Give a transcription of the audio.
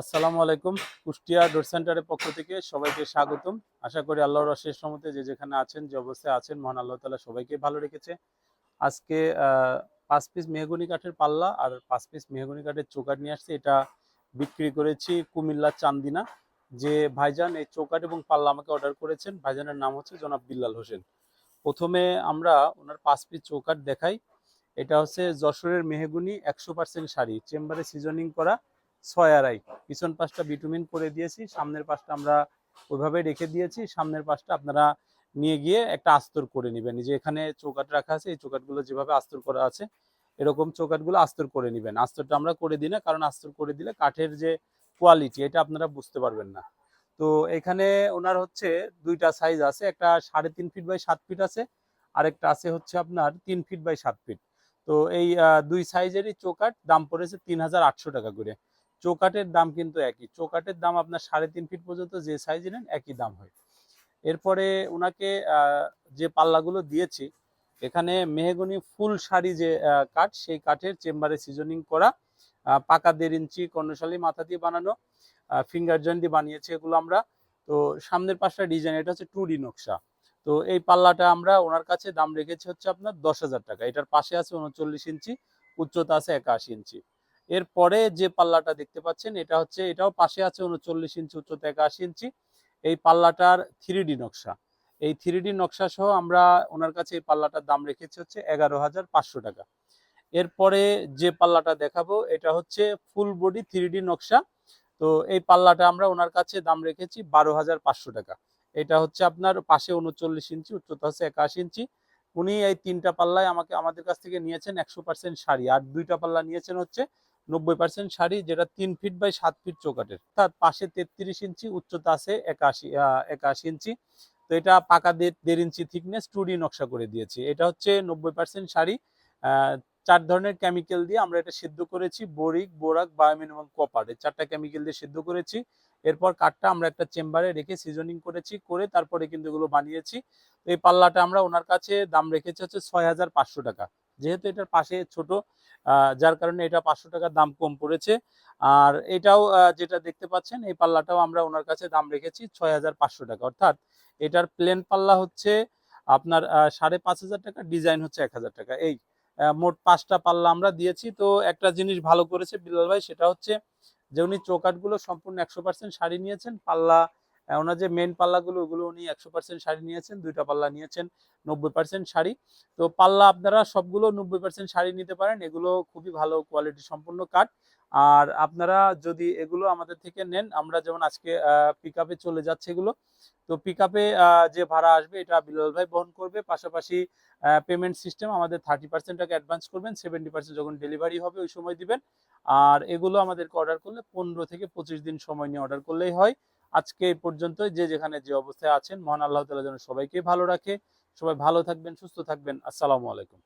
আসসালামু আলাইকুম। কুষ্টিয়া ডোর সেন্টারের পক্ষ থেকে সবাইকে স্বাগতম। আশা করি আল্লাহর অশেষ রহমতে যে যেখানে আছেন, যে অবস্থায় আছেন, মহান আল্লাহ তালা সবাইকে ভালো রেখেছে। আজকে পাঁচ পিস মেহগুনি কাঠের পাল্লা আর পাঁচ পিস মেহগুনি কাঠের চৌকাট নিয়ে আসছি। এটা বিক্রি করেছি কুমিল্লার চান্দিনা। যে ভাইজান এই চৌকাট এবং পাল্লা আমাকে অর্ডার করেছেন, ভাইজানের নাম হচ্ছে জনাব বিল্লাল হোসেন। প্রথমে আমরা ওনার পাঁচ পিস চৌকাট দেখাই। এটা হচ্ছে যশোরের মেহগুনি একশো পার্সেন্ট শাড়ি, চেম্বারে সিজনিং করা। ছয় আড়াই। পিছন পাশটা বিটুমিন করে দিয়েছি, সামনের পাশটা আমরা ওইভাবে রেখে দিয়েছি, সামনের পাশটা আপনারা নিয়ে গিয়ে একটা আস্তর করে নেবেন। যে এখানে চৌকাট রাখা আছে, এই চৌকাটগুলো যেভাবে আস্তর করা আছে, এরকম চৌকাটগুলো আস্তর করে নেবেন। আস্তরটা আমরা করে দিই না, কারণ আস্তর করে দিলে কাঠের যে কোয়ালিটি এটা আপনারা বুঝতে পারবেন না। তো এখানে ওনার হচ্ছে দুইটা সাইজ আছে, একটা সাড়ে তিন ফিট বাই সাত ফিট আছে, আরেকটা আছে হচ্ছে আপনার তিন ফিট বাই সাত ফিট তো এই দুই সাইজেরই চৌকাট দাম পড়েছে তিন হাজার আটশো টাকা করে। চৌকাটের দাম কিন্তু একই। চৌকাটের দাম আপনার সাড়ে তিন ফিট পর্যন্ত যে সাইজ নেন একই দাম হয়। এরপরে ওনাকে যে পাল্লাগুলো দিয়েছি, এখানে মেহগনি ফুল শাড়ি যে কাঠ, সেই কাঠের চেম্বারে সিজনিং করা পাকা দেড় ইঞ্চি কর্ণশালী মাথা দিয়ে বানানো ফিঙ্গার জয়েন্ট দিয়ে বানিয়েছি এগুলো আমরা। তো সামনের পাশটা ডিজাইন এটা হচ্ছে টু নকশা। তো এই পাল্লাটা আমরা ওনার কাছে দাম রেখেছি হচ্ছে আপনার দশ হাজার টাকা। এটার পাশে আছে উনচল্লিশ ইঞ্চি, উচ্চতা আছে একাশি ইঞ্চি। এরপরে যে পাল্লাটা দেখতে পাচ্ছেন, এটা হচ্ছে, এটাও পাশে আছে উনচল্লিশ ইঞ্চি, উচ্চতা একাশি ইঞ্চি। এই পাল্লাটার থ্রিডি নকশা। এই থ্রিডি নকশা সহ আমরা ওনার কাছে এই পাল্লাটার দাম রেখেছি হচ্ছে এগারো হাজার পাঁচশো টাকা। এরপরে যে পাল্লাটা দেখাবো, এটা হচ্ছে ফুল বডি থ্রিডি নকশা। তো এই পাল্লাটা আমরা ওনার কাছে দাম রেখেছি বারো হাজার পাঁচশো টাকা। এটা হচ্ছে আপনার পাশে উনচল্লিশ ইঞ্চি, উচ্চতা হচ্ছে একাশি ইঞ্চি। উনি এই তিনটা পাল্লায় আমাকে, আমাদের কাছ থেকে নিয়েছেন একশো পার্সেন্ট শাড়ি। আর দুইটা পাল্লা নিয়েছেন হচ্ছে নব্বই পার্সেন্ট শাড়ি যেটা তিন ফিট বাই সাত ফিট চৌকাটের তার পাশে তেত্রিশ ইঞ্চি, উচ্চতা আছে একাশি একাশি ইঞ্চি। তো এটা পাকা দেড় ইঞ্চি থিকনেস টুডি নকশা করে দিয়েছি। এটা হচ্ছে নব্বই পার্সেন্ট শাড়ি চার ধরনের কেমিক্যাল দিয়ে আমরা এটা সিদ্ধ করেছি, বোরিক, বোরাক, বায়োমিন এবং কপার। এই চারটা কেমিক্যাল দিয়ে সিদ্ধ করেছি। এরপর কাঠটা আমরা একটা চেম্বারে রেখে সিজনিং করেছি, করে তারপরে কিন্তু এগুলো বানিয়েছি। এই পাল্লাটা আমরা ওনার কাছে দাম রেখেছি হচ্ছে ছয় হাজার পাঁচশো টাকা। যেহেতু এটার পাশে ছোট যার কারণে এটা পাঁচশো টাকার দাম কম পড়েছে। আর এটাও যেটা দেখতে পাচ্ছেন, এই পাল্লাটাও আমরা ওনার কাছে দাম রেখেছি ছয় হাজার পাঁচশো টাকা। অর্থাৎ এটার প্লেন পাল্লা হচ্ছে আপনার সাড়ে পাঁচ হাজার টাকা ডিজাইন হচ্ছে এক হাজার টাকা। এই মোট পাঁচটা পাল্লা আমরা দিয়েছি। তো একটা জিনিস ভালো করেছে বিল্লাল ভাই, সেটা হচ্ছে যে উনি চৌকাটগুলো সম্পূর্ণ একশো পার্সেন্ট শাড়ি নিয়েছেন। পাল্লা ওনার যে মেন পাল্লাগুলো, ওগুলো উনি একশো পার্সেন্ট শাড়ি নিয়েছেন, দুইটা পাল্লা নিয়েছেন, নব্বই পার্সেন্ট শাড়ি। তো পাল্লা আপনারা সবগুলো নব্বই পার্সেন্ট শাড়ি নিতে পারেন, এগুলো খুবই ভালো কোয়ালিটি সম্পূর্ণ কাঠ। আর আপনারা যদি এগুলো আমাদের থেকে নেন, আমরা যেমন আজকে পিক চলে যাচ্ছে এগুলো, তো পিক যে ভাড়া আসবে, এটা বিলাল ভাই বহন করবে। পাশাপাশি পেমেন্ট সিস্টেম আমাদের থার্টি পার্সেন্ট টাকা অ্যাডভান্স করবেন সেভেন্টি পার্সেন্ট যখন ডেলিভারি হবে ওই সময় দিবেন। আর এগুলো আমাদেরকে অর্ডার করলে পনেরো থেকে পঁচিশ দিন সময় নিয়ে অর্ডার করলেই হয়। আজকে এই পর্যন্ত যে যেখানে যে অবস্থায় আছেন, মহান আল্লাহ তালা যেন সবাইকে ভালো রাখে। সবাই ভালো থাকবেন, সুস্থ থাকবেন। আসসালামু আলাইকুম।